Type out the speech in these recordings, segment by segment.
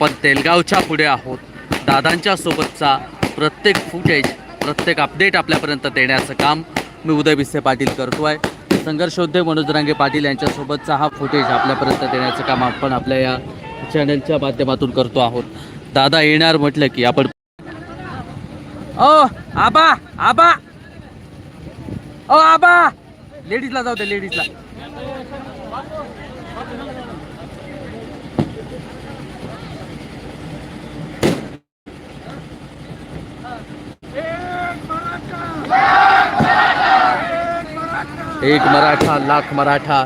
पण तेलगावच्या पुढे आहोत. दादांच्या सोबतचा प्रत्येक फुटेज प्रत्येक अपडेट आपल्यापर्यंत देण्याचं काम मी उदय भिसे पाटील करतोय. संघर्षोद्धे मनोज रांगे पाटील यांच्यासोबतचा हा फुटेज आपल्यापर्यंत देण्याचं काम आपण आपल्या या चॅनलच्या माध्यमातून करतो आहोत. दादा येणार म्हटलं की आपण ओ आबा आबा! ओ आबा! लेडीजला जाऊ दे लेडीजला एक मराठा लाख मराठा.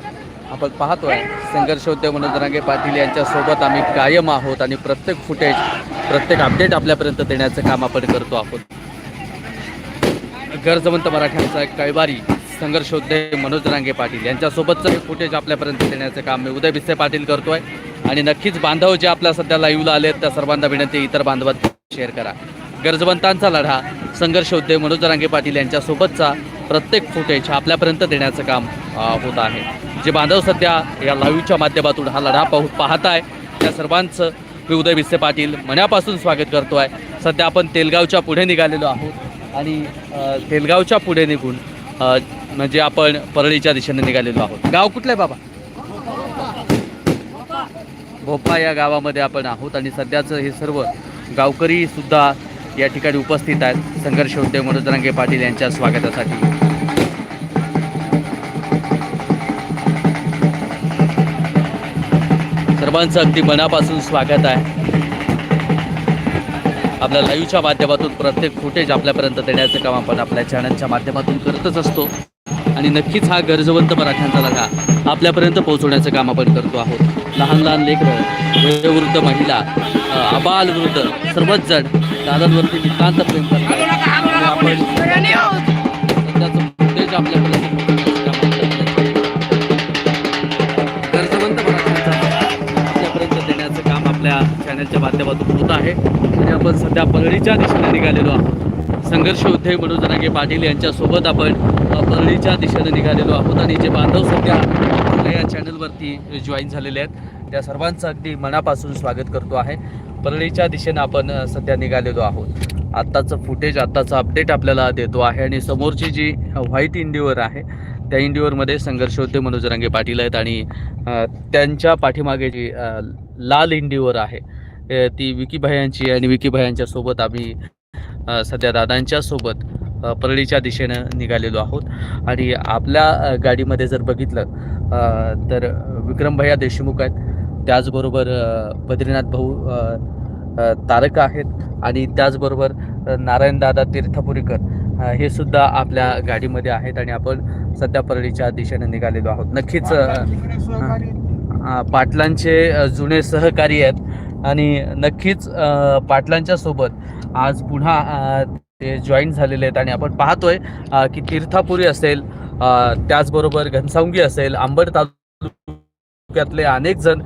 आपण पाहतोय संघर्षोद्योग मनोज रांगे पाटील यांच्यासोबत आम्ही कायम आहोत आणि प्रत्येक फुटेज प्रत्येक अपडेट आपल्यापर्यंत देण्याचं काम आपण करतो आहोत. गरजवंत मराठ्यांचा एक कैवारी संघर्षोद्धे मनोज रांगे पाटील यांच्यासोबतचं हे फुटेज आपल्यापर्यंत देण्याचं काम मी उदय भिसे पाटील करतोय. आणि नक्कीच बांधव जे आपल्या सध्या लाईव्हला आहेत त्या सर्वांना विनंती इतर बांधवात शेअर करा. गरजवंतांचा लढा. संघर्षोद्धे मनोज रांगे पाटील यांच्यासोबतचा प्रत्येक फुटेज आपल्यापर्यंत देण्याचं काम होत आहे. जे बांधव सध्या या लाईव्हच्या माध्यमातून हा लढा पाहू पाहत आहे त्या सर्वांचं मी उदय भिसे पाटील मनापासून स्वागत करतो आहे सध्या आपण तेलगावच्या पुढे निघालेलो आहोत आणि तेलगावच्या पुढे निघून म्हणजे आपण परळीच्या दिशेने निघालेलो आहोत. गाव कुठलं आहे बाबा? भोपा या गावामध्ये आपण आहोत आणि सध्याचं हे सर्व गावकरीसुद्धा या ठिकाणी उपस्थित आहेत संघर्ष उद्योग मनोज पाटील यांच्या स्वागतासाठी. सर्वांचं अगदी मनापासून स्वागत आहे. आपल्या लाईव्हच्या माध्यमातून प्रत्येक फुटेज आपल्यापर्यंत देण्याचं काम आपण आपल्या चॅनलच्या माध्यमातून करतच असतो. आणि नक्कीच हा गरजवंत मराठ्यांचा लढा आपल्यापर्यंत पोहोचवण्याचं काम आपण करतो आहोत. लहान लहान लेकरं वयोवृद्ध महिला अ, आबाल वृद्ध सर्वच जण दादांवरती नितांत प्रेम करतात आपण फुटेज चॅनलच्या माध्यमातून होत आहे. आणि आपण सध्या परळीच्या दिशेने निघालेलो आहोत. संघर्ष योद्धे मनोज रांगे पाटील यांच्यासोबत आपण परळीच्या दिशेने निघालेलो आहोत. आणि जे बांधव सध्या आपल्या या चॅनलवरती जॉईन झालेले आहेत त्या सर्वांचं अगदी मनापासून स्वागत करतो आहे. परळीच्या दिशेनं आपण सध्या निघालेलो आहोत. आत्ताचं फुटेज आत्ताचं अपडेट आपल्याला देतो आहे आणि समोरची जी व्हाईट इंडिओवर आहे त्या इंडिओवरमध्ये संघर्ष होते मनोज रंगे पाटील आहेत आणि त्यांच्या पाठीमागे जी लाल इंडिओवर आहे ती विकीभायांची आणि विकीभायांच्या सोबत आम्ही सध्या दादांच्या सोबत परळीच्या दिशेनं निघालेलो आहोत. आणि आपल्या गाडीमध्ये जर बघितलं तर विक्रम भैया देशमुख आहेत. त्याचबरोबर बद्रीनाथ भाऊ तारक आहेत आणि त्याचबरोबर नारायणदादा तीर्थपुरीकर हे सुद्धा आपल्या गाडीमध्ये आहेत आणि आपण सध्या परळीच्या दिशेने निघालेलो आहोत. नक्कीच पाटलांचे जुने सहकारी आहेत आणि नक्कीच पाटलांच्या सोबत आज पुन्हा ते जॉईन झालेले आहेत आणि आपण पाहतोय की तीर्थापुरी असेल त्याचबरोबर घनसावंगी असेल अंबड तालुक्यातले अनेक जण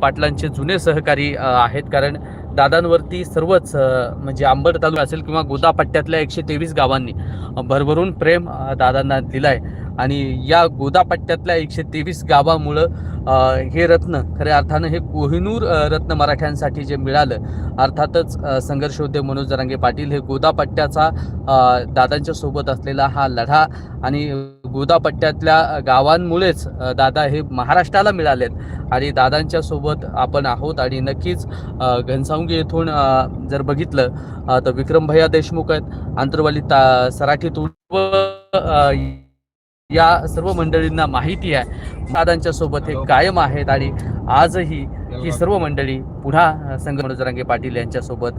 पाटलांचे जुने सहकारी आहेत. कारण दादांवरती सर्वच म्हणजे अंबड तालुका असेल किंवा गोदा पट्ट्यातल्या एकशे तेवीस गावांनी भरभरून प्रेम दादांना दिलाय. आणि या गोदापट्ट्यातल्या एकशे तेवीस गावामुळं हे रत्न खऱ्या अर्थानं हे कोहिनूर रत्न मराठ्यांसाठी जे मिळालं अर्थातच अ, संघर्ष मनोज जरांगे पाटील हे गोदापट्ट्याचा दादांच्या सोबत असलेला हा लढा आणि गोदापट्ट्यातल्या गावांमुळेच दादा हे महाराष्ट्राला मिळालेत आणि दादांच्या सोबत आपण आहोत आणि नक्कीच घनसावंगी येथून जर बघितलं तर विक्रम भैया देशमुख आहेत आंतरवाली ता सराठीतून या सर्व मंडळींना माहिती आहे. दादांच्या सोबत हे कायम आहेत आणि आजही ही सर्व मंडळी पुन्हा संघ मनोज रांगे पाटील यांच्यासोबत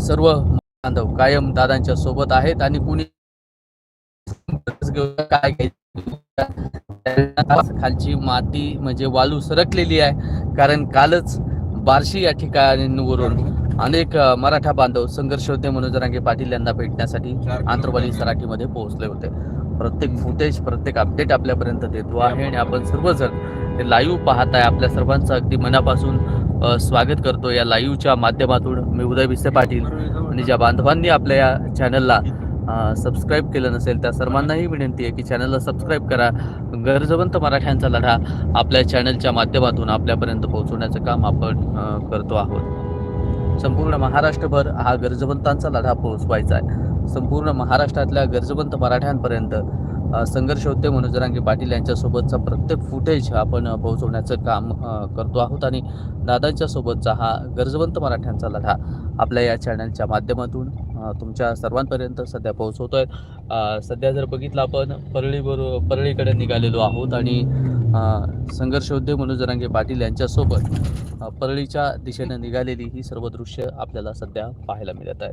सर्व बांधव कायम दादांच्या सोबत आहेत आणि कुणी काय? खालची माती म्हणजे वाळू सरकलेली आहे. कारण कालच बार्शी या ठिकाणीवरून अनेक मराठा बांधव संघर्ष होते मनोज रांगे पाटील यांना भेटण्यासाठी आंतरवाली सराठीमध्ये पोहोचले होते. प्रत्येक फुटेज प्रत्येक अपडेट आपल्यापर्यंत देतो आहे आणि आपण सर्वजण हे लाईव्ह पाहताय. आपल्या सर्वांचं अगदी मनापासून स्वागत करतो या लाईव्हच्या माध्यमातून मी उदय भिसे पाटील आणि ज्या बांधवांनी आपल्या या चॅनलला सबस्क्राईब केलं नसेल त्या सर्वांनाही विनंती आहे की चॅनलला सबस्क्राईब करा. गरजवंत मराठ्यांचा लढा आपल्या चॅनलच्या माध्यमातून आपल्यापर्यंत पोहोचवण्याचं काम आपण करतो आहोत. संपूर्ण महाराष्ट्रभर हा गरजवंतांचा लढा पोहोचवायचा आहे. संपूर्ण महाराष्ट्रातल्या गरजवंत मराठ्यांपर्यंत संघर्ष होते मनोज जरांगे पाटील यांच्यासोबतचा प्रत्येक फुटेज आपण पोहोचवण्याचं काम करतो आहोत आणि दादांच्या सोबतचा हा गरजवंत मराठ्यांचा लढा आपल्या या चॅनलच्या माध्यमातून तुमच्या सर्वांपर्यंत सध्या पोहोचवतोय. आहे सध्या जर बघितलं आपण परळीवर परळीकडे निघालेलो आहोत आणि संघर्ष उद्योग मनोज जरांगे पाटील यांच्यासोबत परळीच्या दिशेने निघालेली ही सर्व दृश्य आपल्याला सध्या पाहायला मिळत आहेत.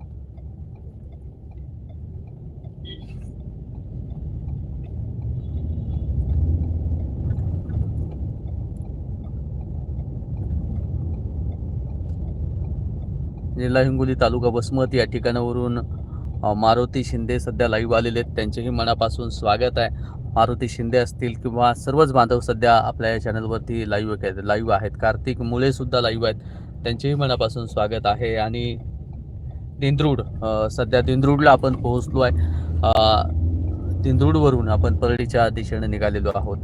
जिल्हा हिंगोली तालुका वसमत या ठिकाणावरून मारुती शिंदे सध्या लाईव्ह आलेले आहेत. त्यांचेही मनापासून स्वागत आहे. मारुती शिंदे असतील किंवा सर्वच बांधव सध्या आपल्या या चॅनलवरती लाईव्ह आहेत लाईव्ह आहेत. कार्तिक मुळेसुद्धा लाईव्ह आहेत. त्यांचेही मनापासून स्वागत आहे. आणि दिंद्रूड सध्या दिंद्रूडला आपण पोहोचलो आहे. दिंद्रुडवरून दिंद्रूडवरून आपण परळीच्या दिशेने निघालेलो आहोत.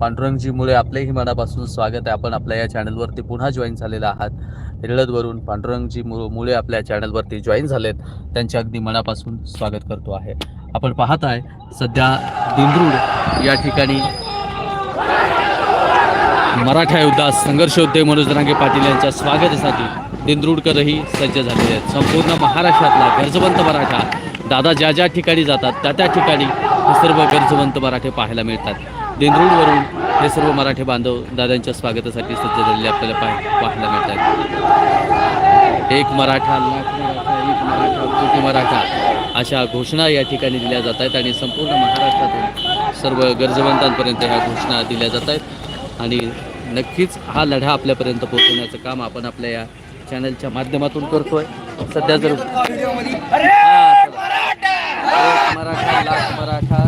पांडुरंगजीमुळे आपलेही मनापासून स्वागत आहे. आपण आपल्या या चॅनलवरती पुन्हा जॉईन झालेला आहात. हिरळदवरून पांडुरंगजी मु- मुळे आपल्या चॅनलवरती जॉईन झालेत. त्यांचे अगदी मनापासून स्वागत करतो आहे. आपण पाहत आहे सध्या दिंद्रूड या ठिकाणी मराठा युद्धात संघर्ष योद्धे मनोज रांगे पाटील यांच्या स्वागतासाठी दिंद्रूडकरही सज्ज झालेले आहेत. संपूर्ण महाराष्ट्रातला गरजवंत मराठा दादा ज्या ज्या ठिकाणी जातात त्या त्या ठिकाणी सर्व गरजवंत मराठे पाहायला मिळतात. दिंद्रूडवरून हे सर्व मराठे बांधव दादांच्या स्वागतासाठी सज्ज झालेले आपल्याला पाह पाहायला मिळतात. एक मराठा लाख मराठा एक मराठा कोटी मराठा अशा घोषणा या ठिकाणी दिल्या जात आहेत आणि संपूर्ण महाराष्ट्रातून सर्व गरजवंतांपर्यंत ह्या घोषणा दिल्या जात आहेत. आणि नक्कीच हा लढा आपल्यापर्यंत पोहोचवण्याचं काम आपण आपल्या या चॅनलच्या माध्यमातून करतोय. सध्या जर हा, मराठा लाख मराठा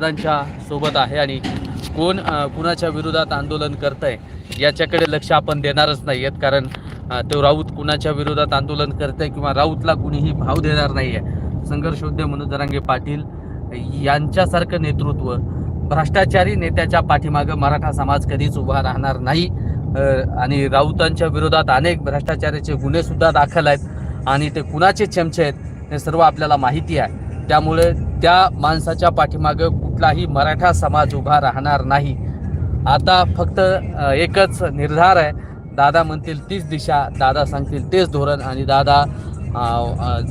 दादांच्या सोबत आहे आणि कोण कुणाच्या विरोधात आंदोलन करत आहे याच्याकडे लक्ष आपण देणारच नाही आहेत कारण तो राऊत कुणाच्या विरोधात आंदोलन करत आहे किंवा राऊतला कुणीही भाव देणार नाही आहे संघर्षोद्य योद्धे मनोज पाटील यांच्यासारखं नेतृत्व भ्रष्टाचारी नेत्याच्या पाठीमागं मराठा समाज कधीच उभा राहणार नाही. आणि राऊतांच्या विरोधात अनेक भ्रष्टाचाराचे गुन्हेसुद्धा दाखल आहेत आणि ते कुणाचे चमचे आहेत हे सर्व आपल्याला माहिती आहे. त्यामुळे त्या माणसाच्या पाठीमागं कुठलाही मराठा समाज उभा राहणार नाही. आता फक्त एकच निर्धार आहे. दादा म्हणतील तीच दिशा दादा सांगतील तेच धोरण आणि दादा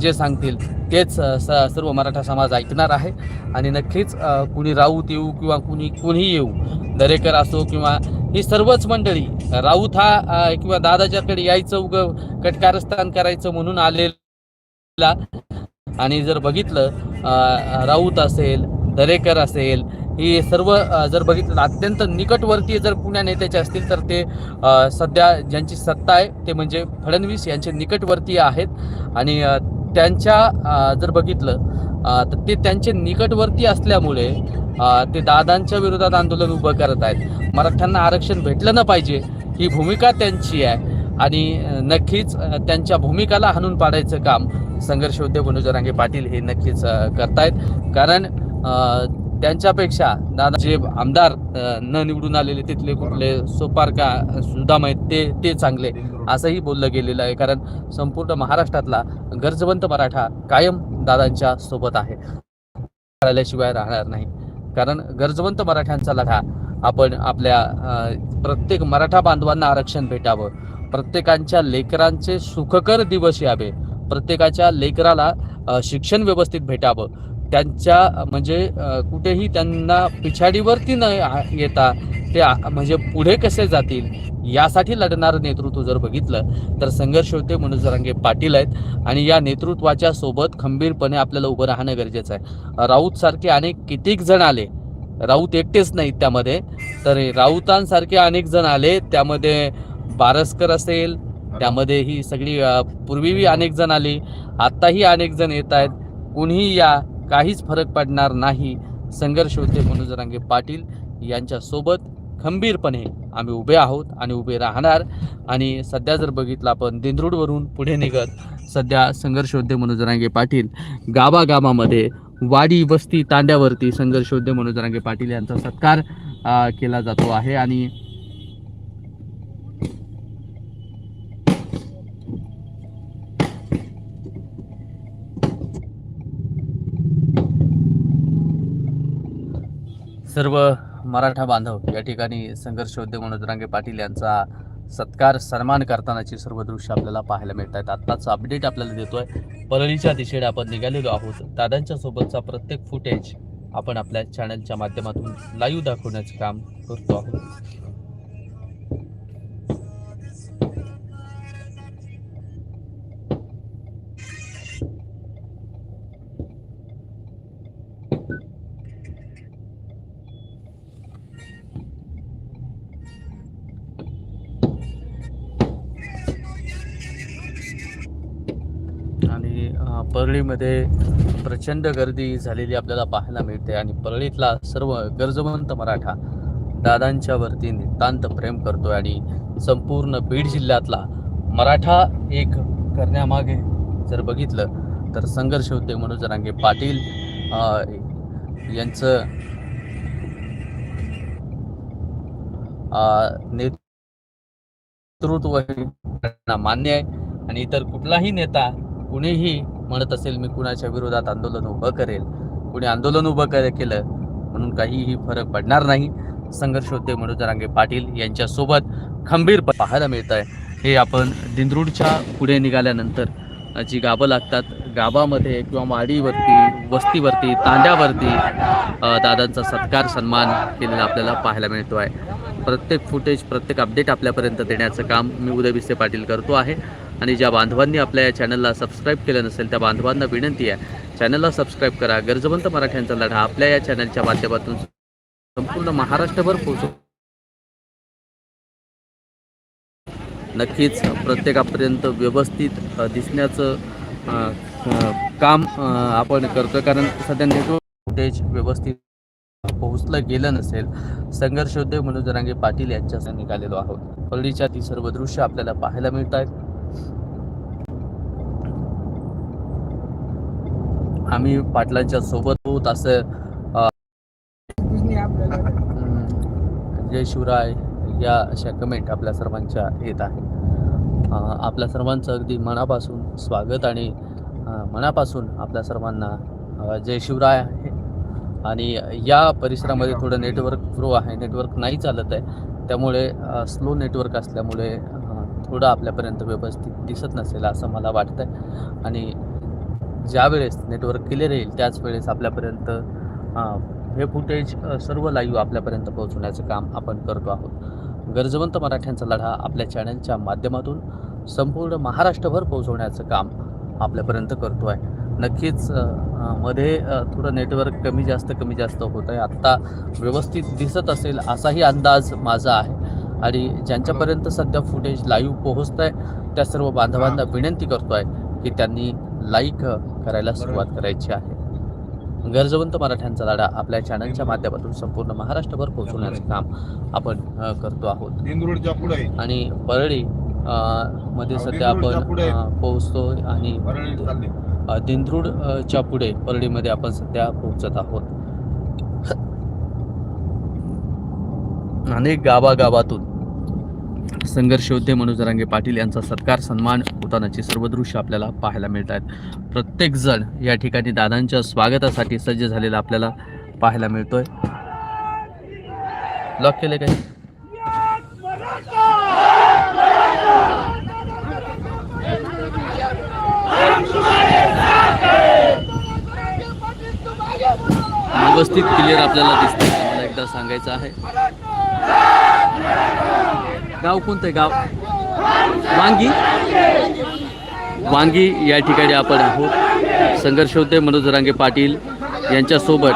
जे सांगतील तेच स सर्व मराठा समाज ऐकणार आहे. आणि नक्कीच कुणी राऊत येऊ किंवा कुणी कुणीही येऊ दरेकर असो किंवा ही सर्वच मंडळी राऊत हा किंवा दादाच्याकडे यायचं उग कटकारस्थान करायचं म्हणून आलेला आणि जर बघितलं राऊत असेल दरेकर असेल ही सर्व जर बघितलं अत्यंत निकटवर्तीय जर पुण्या नेत्याचे असतील तर ते सध्या ज्यांची सत्ता आहे ते म्हणजे फडणवीस यांचे निकटवर्तीय आहेत. आणि त्यांच्या जर बघितलं तर ते त्यांचे निकटवर्ती असल्यामुळे ते दादांच्या विरोधात आंदोलन उभं करत आहेत. मराठ्यांना आरक्षण भेटलं ना पाहिजे ही भूमिका त्यांची आहे. आणि नक्कीच त्यांच्या भूमिकाला हाणून पाडायचं काम संघर्ष उद्योग मनोज पाटील हे नक्कीच करतायत. कारण त्यांच्यापेक्षा दादा जे आमदार न निवडून आलेले तिथले कुठले सोपार का सुदाम आहेत ते ते चांगले असंही बोललं गेलेलं आहे. कारण संपूर्ण महाराष्ट्रातला गरजवंत मराठा कायम दादांच्या सोबत आहे. आल्याशिवाय राहणार नाही. कारण गरजवंत मराठ्यांचा लढा आपण आपल्या प्रत्येक मराठा बांधवांना आरक्षण भेटावं. प्रत्येकांच्या लेकरांचे सुखकर दिवस यावे. प्रत्येकाच्या लेकराला शिक्षण व्यवस्थित भेटावं. त्यांच्या म्हणजे कुठेही त्यांना पिछाडीवरती न येता ते म्हणजे पुढे कसे जातील यासाठी लढणारं नेतृत्व जर बघितलं तर संघर्ष होते मनोज जरांगे पाटील आहेत. आणि या नेतृत्वाच्या सोबत खंबीरपणे आपल्याला उभं राहणं गरजेचं आहे. राऊत सारखे अनेक कितीक जण आले राऊत एकटेच नाहीत त्यामध्ये. तर राऊतांसारखे अनेक जण आले त्यामध्ये बारसकर असेल त्यामध्ये ही सगळी पूर्वीही अनेक जण आली आत्ताही अनेक जण येत आहेत. कुणीही या काहीच फरक पडणार नाही. संघर्ष होते मनोज रांगे पाटील यांच्या सोबत खंबीरपणे आम्ही उभे आहोत आणि उभे राहणार. आणि सध्या जर बघितलं आपण दिंद्रूडवरून पुढे निघत सध्या संघर्ष होते मनोज रांगे पाटील. गावागावामध्ये वाडी वस्ती तांड्यावरती संघर्ष होते मनोज रांगे पाटील यांचा सत्कार केला जातो आहे. आणि सर्व मराठा बांधव या ठिकाणी संघर्ष उद्योग मनोज रांगे पाटील यांचा सत्कार सन्मान करतानाची सर्व दृश्य आपल्याला पाहायला मिळत आहेत आत्ताच अपडेट आपल्याला देतोय. परळीच्या दिशेने आपण निघालेलो आहोत. दादांच्या सोबतचा प्रत्येक फुटेज आपण आपल्या चॅनलच्या माध्यमातून लाईव्ह दाखवण्याचे काम करतो आहोत. परळीमध्ये प्रचंड गर्दी झालेली आपल्याला पाहायला मिळते आणि परळीतला सर्व गरजवंत मराठा दादांच्या वरती नितांत प्रेम करतो आणि संपूर्ण बीड जिल्ह्यातला मराठा एक करण्यामागे जर बघितलं तर संघर्ष होते मनोज रांगे पाटील यांचं नेतृत्व मान्य आहे. आणि इतर कुठलाही नेता कुणीही म्हणत असेल मी कुणाच्या विरोधात आंदोलन उभं करेल? कुणी आंदोलन उभं कर केलं म्हणून काहीही फरक पडणार नाही. संघर्ष होते मनोजरांगे पाटील यांच्यासोबत खंबीर पाहायला मिळत आहे हे आपण दिंद्रूडच्या पुढे निघाल्यानंतर जी गाबं लागतात. गाबामध्ये किंवा माडीवरती वस्तीवरती तांड्यावरती दादांचा सत्कार सन्मान केलेला आपल्याला पाहायला मिळतो आहे. प्रत्येक फुटेज प्रत्येक अपडेट आपल्यापर्यंत देण्याचं काम मी उदय विसे पाटील करतो आहे. आणि ज्या बांधवांनी आपल्या या चॅनलला सबस्क्राईब केलं नसेल त्या बांधवांना विनंती आहे चॅनलला सबस्क्राईब करा. गरजवंत मराठ्यांचा लढा आपल्या या चॅनलच्या माध्यमातून संपूर्ण महाराष्ट्रभर पोहोचू नक्कीच प्रत्येकापर्यंत व्यवस्थित दिसण्याचं काम आपण करतो कारण सध्या नेटवर्क फुटेज व्यवस्थित पोहोचलं गेलं नसेल संघर्ष उद्योग मनोज जरांगे पाटील यांच्या निघालेलो आहोत. परळीच्या ती सर्व दृश्य आपल्याला पाहायला मिळत आहेत आम्ही पाटलांच्या सोबत आहोत असं जय शिवराय. या अशा कमेंट आपल्या सर्वांच्या येत आहे आपल्या सर्वांचं अगदी मनापासून स्वागत आणि मनापासून आपल्या सर्वांना जय शिवराय आहे. आणि या परिसरामध्ये थोडं नेटवर्क फ्लो आहे. नेटवर्क नाही चालत आहे. त्यामुळे स्लो नेटवर्क असल्यामुळे थोडं आपल्यापर्यंत व्यवस्थित दिसत नसेल असं मला वाटतं आहे आणि ज्यावेळेस नेटवर्क क्लिअर येईल त्याच वेळेस आपल्यापर्यंत हे फुटेज सर्व लाईव्ह आपल्यापर्यंत पोहोचवण्याचं काम आपण करतो आहोत. गरजवंत मराठ्यांचा लढा आपल्या चॅनलच्या माध्यमातून संपूर्ण महाराष्ट्रभर पोहोचवण्याचं काम आपल्यापर्यंत करतो आहे नक्कीच मध्ये थोडं नेटवर्क कमी जास्त कमी जास्त होत आहे आत्ता व्यवस्थित दिसत असेल असाही अंदाज माझा आहे. आणि ज्यांच्यापर्यंत सध्या फुटेज लाईव्ह पोहोचत आहे त्या सर्व बांधवांना विनंती करतो आहे की त्यांनी लाईक करायला सुरुवात करायची आहे. गरजवंत मराठ्यांचा लढा आपल्या चॅनलच्या माध्यमातून संपूर्ण महाराष्ट्रभर पोहोचवण्याचं काम आपण करतो आहोत. दिंदरूडच्या आणि परळी मध्ये सध्या आपण अ, पोहोचतोय आणि परळी चालली. अ, दिंद्रूड अ, च्या पुढे परळीमध्ये आपण सध्या पोहोचत आहोत. अनेक गावागावातून संघर्ष योद्धे मनोज रांगे पाटील यांचा सत्कार सन्मान होतानाची सर्व दृश्य आपल्याला पाहायला मिळत आहेत प्रत्येकजण या ठिकाणी दादांच्या स्वागतासाठी सज्ज झालेला आपल्याला पाहायला मिळतोय. लॉक केले काही व्यवस्थित क्लिअर आपल्याला दिसते मला एकदा सांगायचं आहे. गाव कोणतं आहे गाव? वांगी? वांगी या ठिकाणी आपण आहोत. संघर्ष होते मनोज रांगे पाटील यांच्यासोबत.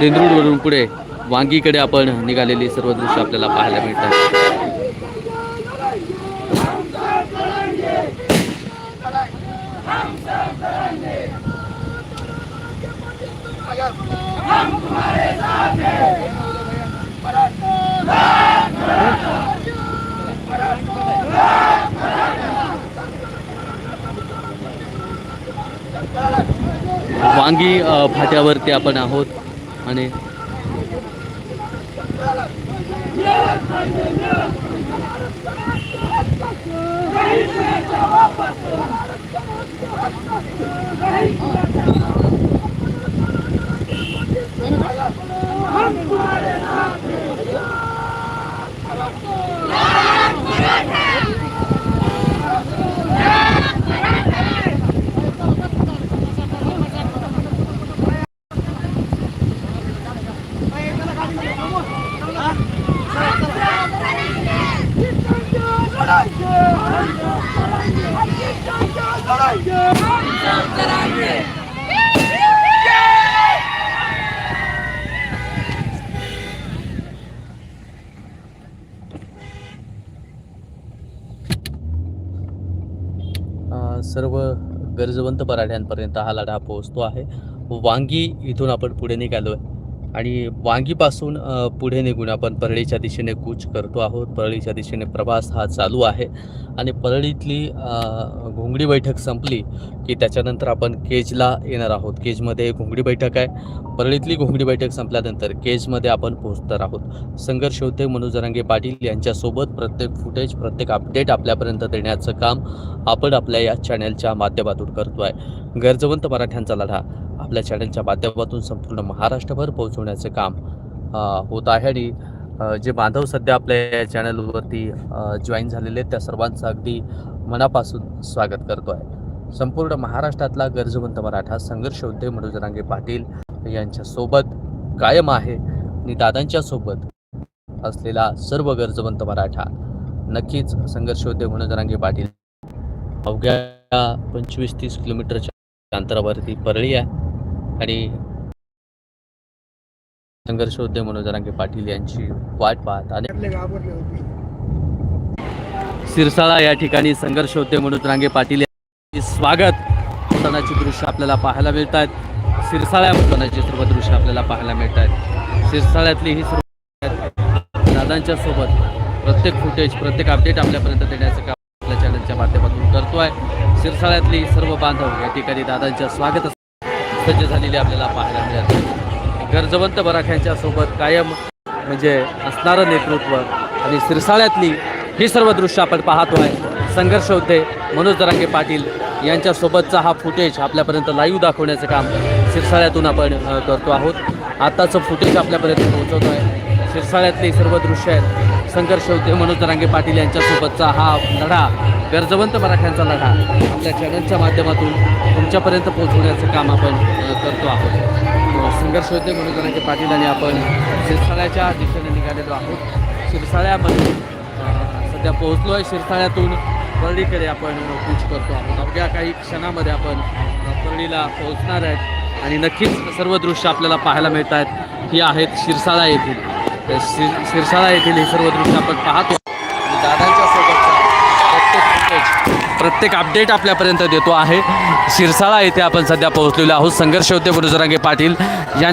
देंद्रूडवरून पुढे वांगीकडे आपण निघालेली सर्व दृश्य आपल्याला पाहायला मिळतात. वांगी फाट्यावरती आपण आहोत आणि गरजवंत पराठ्यांपर्यंत हा लढा पोहोचतो आहे. वांगी इथून आपण पुढे निघालो आहे आणि वांगीपासून पुढे निघून आपण परळीच्या दिशेने कूच करतो आहोत. परळीच्या दिशेने प्रवास हा चालू आहे. आणि परळीतली घोंगडी बैठक संपली की त्याच्यानंतर आपण केजला येणार आहोत. केजमध्ये घोंगडी बैठक आहे. परळीतली घोंगडी बैठक संपल्यानंतर केजमध्ये आपण पोहोचणार आहोत. संघर्ष होते मनोज पाटील यांच्यासोबत प्रत्येक फुटेज प्रत्येक अपडेट आपल्यापर्यंत देण्याचं काम आपण आपल्या या चॅनलच्या माध्यमातून करतो आहे गरजवंत मराठ्यांचा लढा. आपल्या चॅनलच्या माध्यमातून संपूर्ण महाराष्ट्रभर पोहोचवण्याचे काम होत आहे आणि जे बांधव सध्या आपल्या या चॅनलवरती जॉईन झालेले आहेत त्या सर्वांचं अगदी मनापासून स्वागत करतो आहे. संपूर्ण महाराष्ट्रातला गरजवंत मराठा संघर्ष उद्योग मनोज रांगे पाटील यांच्यासोबत कायम आहे आणि दादांच्या सोबत असलेला सर्व गरजवंत मराठा नक्कीच संघर्ष उद्योग मनोज रांगे पाटील अवघ्या पंचवीस तीस किलोमीटरच्या अंतरावरती परळी आहे. आणि संघर्ष होते मनोज रांगे पाटील यांची वाट पाहत आणि सिरसाळा या ठिकाणी संघर्ष होते मनोज रांगे पाटील यांचे स्वागत होतानाची दृश्य आपल्याला पाहायला मिळत आहेत सिरसाळ्या होतानाची सर्व दृश्य आपल्याला पाहायला मिळत आहेत सिरसाळ्यातली ही सर्व दादांच्या सोबत प्रत्येक फुटेज प्रत्येक अपडेट आपल्यापर्यंत देण्याचं काम आपल्या चॅनलच्या माध्यमातून करतो आहे सिरसाळ्यातली सर्व बांधव या ठिकाणी दादांच्या स्वागत सज्ज झालेली आपल्याला पाहायला मिळत गरजवंत बराख्यांच्या सोबत कायम म्हणजे असणारं नेतृत्व आणि सिरसाळ्यातली ही सर्व दृश्य आपण पाहतो आहे. संघर्ष होते. मनोज दरांगे पाटील यांच्यासोबतचा हा फुटेज आपल्यापर्यंत लाईव्ह दाखवण्याचं काम सिरसाळ्यातून आपण करतो आहोत. आताचं फुटेज आपल्यापर्यंत पोहोचवतो आहे. सिरसाळ्यातली सर्व दृश्य आहेत. संघर्ष होते. मनोज दरांगे पाटील यांच्यासोबतचा हा लढा गरजवंत मराठ्यांचा लढा आपल्या चॅनलच्या माध्यमातून तुमच्यापर्यंत पोहोचवण्याचं काम आपण करतो आहोत. संघर्ष होते म्हणून दरांगे पाटील आणि आपण शिरसाळ्याच्या दिशेने निघालेलो आहोत. शिरसाळ्यामध्ये सध्या पोहोचलो आहे शिरसाळ्यातून परळीकडे आपण कूच करतो आहोत. अवघ्या काही क्षणामध्ये आपण परळीला पोहोचणार आहेत. आणि नक्कीच सर्व दृश्य आपल्याला पाहायला मिळत आहेत ही आहेत शिरसाळा येथील. शिर शिरसाळा येथील हे सर्व दृश्य आपण पाहतो आणि दादांच्या सोबतचा प्रत्येक footage, प्रत्येक अपडेट आपल्यापर्यंत देतो आहे. शिरसाळा येथे आपण सध्या पोहोचलेलो आहोत. संघर्ष होते गुरुजरांगे पाटील. यां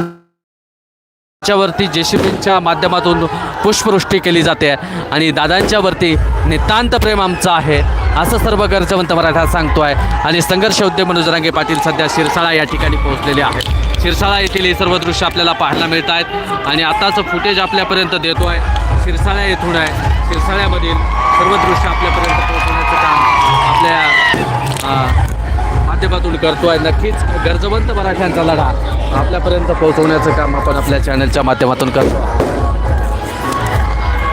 जेसीबींच्या माध्यमातून पुष्पवृष्टी केली जाते आणि दादांच्यावरती नितांत प्रेम आमचं आहे. असं सर्व गरजवंत मराठा सांगतो आहे आणि संघर्ष उद्योग मनोजरांगे पाटील सध्या शिरसाळा या ठिकाणी पोहोचलेले आहेत. शिरसाळा येथील हे सर्व दृश्य आपल्याला पाहायला मिळत आहेत आणि आताचं फुटेज आपल्यापर्यंत देतो आहे शिरसाळा येथून आहे. शिरसाळ्यामधील सर्व दृश्य आपल्यापर्यंत पोहोचवण्याचं माध्यमातून करतोय. नक्कीच गरजवंत मराठ्यांचा लढा आपल्यापर्यंत पोहोचवण्याचं काम आपण आपल्या चॅनलच्या माध्यमातून करतो.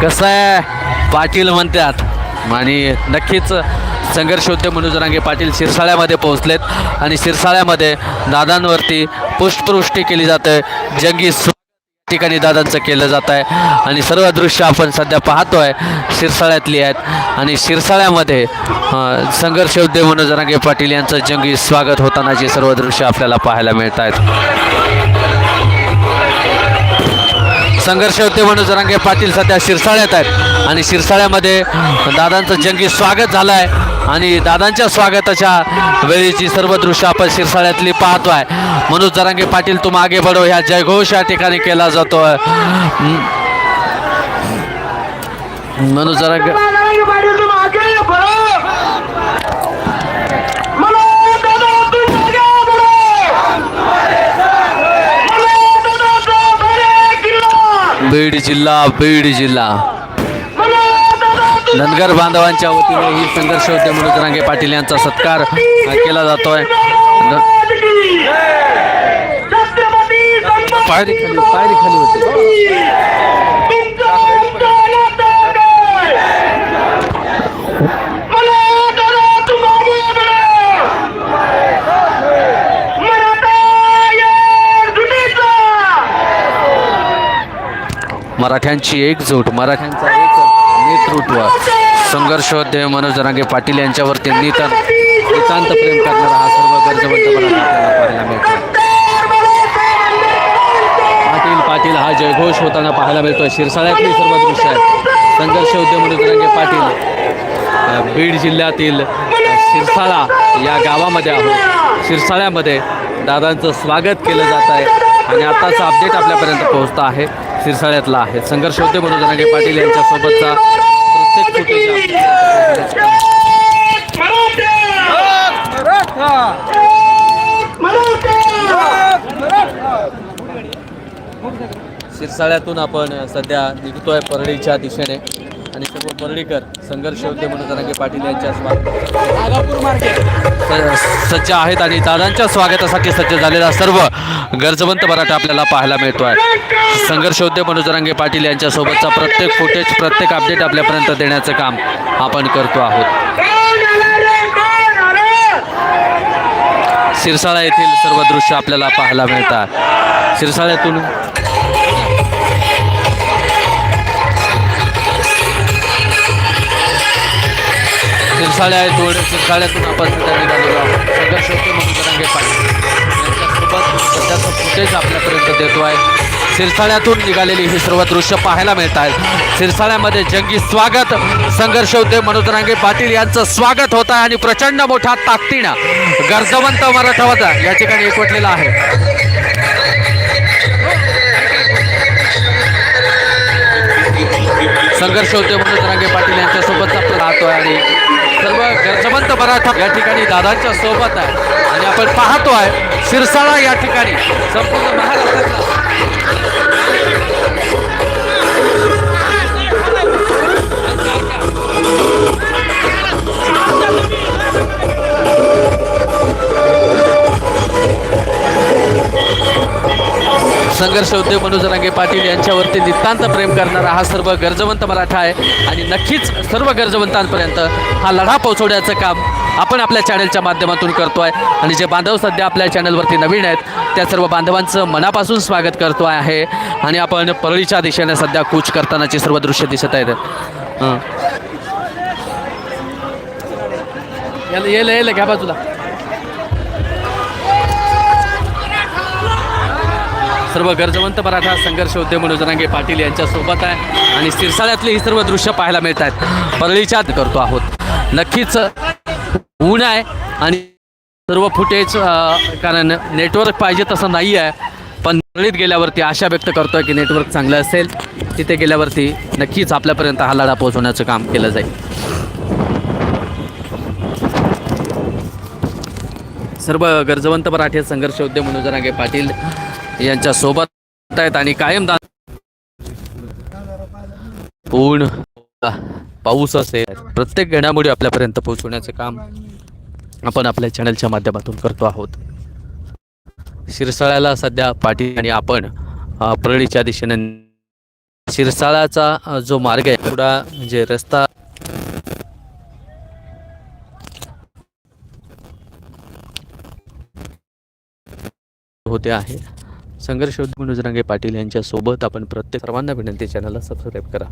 कसं आहे? पाटील म्हणतात. आणि नक्कीच संघर्षोद्यम होते मनोज रांगे पाटील शिरसाळ्यामध्ये पोहोचलेत आणि शिरसाळ्यामध्ये दादांवरती पुष्पवृष्टी केली जाते. जंगी ठिकाणी दादांचं केलं जात आहे. आणि सर्व दृश्य आपण सध्या पाहतोय. शिरसाळ्यातली आहेत. आणि शिरसाळ्यामध्ये संघर्ष उद्योग मनोज जरांगे पाटील यांचं जंगी स्वागत होतानाची सर्व दृश्य आपल्याला पाहायला मिळत आहेत संघर्ष होते म्हणून जरांगे पाटील सध्या शिरसाळ्यात आहेत. आणि शिरसाळ्यामध्ये दादांचं जंगी स्वागत झालं आहे आणि दादांच्या स्वागताच्या वेळेची सर्व दृश्य आपण शिरसाळ्यातली पाहतो आहे मनोज जरांगे पाटील तुम आगे बढो ह्या जयघोष या ठिकाणी केला जातो मनोज जरांगे बीड जिल्हा बीड जिल्हा. धनगर बांधवांच्या वतीने ही संघर्ष होते म्हणून जरांगे पाटील यांचा सत्कार केला जातोय. पायरी खाली पायरी खाली होते. मराठ्यांची एकजूट मराठ्यांचा एक नेतृत्व. संघर्ष मनोज जरांगे पाटील यांच्यावरती नित नितांत प्रेम करणारा हा सर्व गरजवंत मराठा आपल्याला पाहायला मिळतो पाटील पाटील हा जयघोष होताना पाहायला मिळतो शिरसाळ्यातली सर्व दृश्य आहेत. संघर्ष मनोज जरांगे पाटील. बीड जिल्ह्यातील शिरसाळा या गावामध्ये आहोत. शिरसाळ्यामध्ये दादांचं स्वागत केलं जात आहे आणि आताचं अपडेट आपल्यापर्यंत पोहोचतं आहे. शिरसाळ्यातला आहे. संघर्ष होते जरांगे पाटील यांच्यासोबतचा प्रत्येक फुटेज शिरसाळ्यातून आपण सध्या निघतोय परळीच्या दिशेने. आणि सर्व परळीकर संघर्ष होते म्हणून जरांगे पाटील यांच्या स्वागत सज्ज आहेत आणि दादांच्या स्वागतासाठी सज्ज झालेला सर्व गरजवंत मराठा आपल्याला पाहायला मिळतोय. संघर्ष होते मनोज जरांगे पाटील यांच्यासोबतचा प्रत्येक फुटेज प्रत्येक अपडेट आपल्यापर्यंत देण्याचं काम आपण करतो आहोत. शिरसाळा येथील सर्व दृश्य आपल्याला पाहायला मिळतात. शिरसाळ्यातून शिरसाळ्यातून शिरसाळ्यातून आपण सध्या निघालेलो आहोत संघर्ष होते म्हणून पाटील. यांच्यासोबत सध्याचं फुटेज आपल्यापर्यंत देतो आहे. शिरसाळ्यातून निघालेली ही सर्व दृश्य पाहायला मिळत आहेत. शिरसाळ्यामध्ये जंगी स्वागत संघर्ष होते. मनोज रांगे पाटील यांचं स्वागत होत आहे आणि प्रचंड मोठा ताकदीनं गर्जवंत मराठवाडा या ठिकाणी एकवटलेला आहे. संघर्ष होते. मनोज रांगे पाटील यांच्यासोबत आपण आहे आणि सर्व मराठा या ठिकाणी दादांच्या सोबत आहे. आणि आपण पाहतो आहे शिरसाळा या ठिकाणी. संपूर्ण महाराष्ट्रातला. संघर्ष उद्योग मनोज रांगे पाटील यांच्यावरती नितांत प्रेम करणारा हा सर्व गरजवंत मराठा आहे. आणि नक्कीच सर्व गरजवंतांपर्यंत हा लढा पोहोचवण्याचं काम आपण आपल्या चॅनलच्या माध्यमातून करतो आहे आणि जे बांधव सध्या आपल्या चॅनलवरती नवीन आहेत त्या सर्व बांधवांचं मनापासून स्वागत करतो आहे. आणि आपण परळीच्या दिशेने सध्या कूच करतानाची सर्व दृश्य दिसत आहेत. हां. येईल घ्या बाजूला. सर्व गरजवंत मराठा संघर्ष उद्यम मनोज पाटील यांच्यासोबत आहे. आणि सिरसाळ्यातली ही सर्व दृश्य पाहायला मिळत आहेत. परळीच्या करतो आहोत. नक्कीच ऊन आहे आणि सर्व फुटेज कारण नेटवर्क पाहिजे तसं नाही आहे. पण परळीत गेल्यावरती आशा व्यक्त करतोय की नेटवर्क चांगलं असेल. तिथे गेल्यावरती नक्कीच आपल्यापर्यंत हा लढा पोहोचवण्याचं काम केलं जाईल. सर्व गरजवंत मराठी संघर्ष उद्यम मनोज पाटील यांच्या सोबत आहेत आणि कायम दा ऊन पाऊस असेल. प्रत्येक घडामोडी आपल्यापर्यंत पोहोचवण्याचं काम आपण आपल्या चॅनलच्या माध्यमातून करतो आहोत. शिरसाळ्याला सध्या पाठी आणि आपण परळीच्या दिशेने शिरसाळ्याचा जो मार्ग आहे थोडा म्हणजे रस्ता होते आहे. संघर्ष मनोज पाटील यांच्यासोबत आपण प्रत्येक सर्वांना विनंती चॅनलला सबस्क्राईब करा.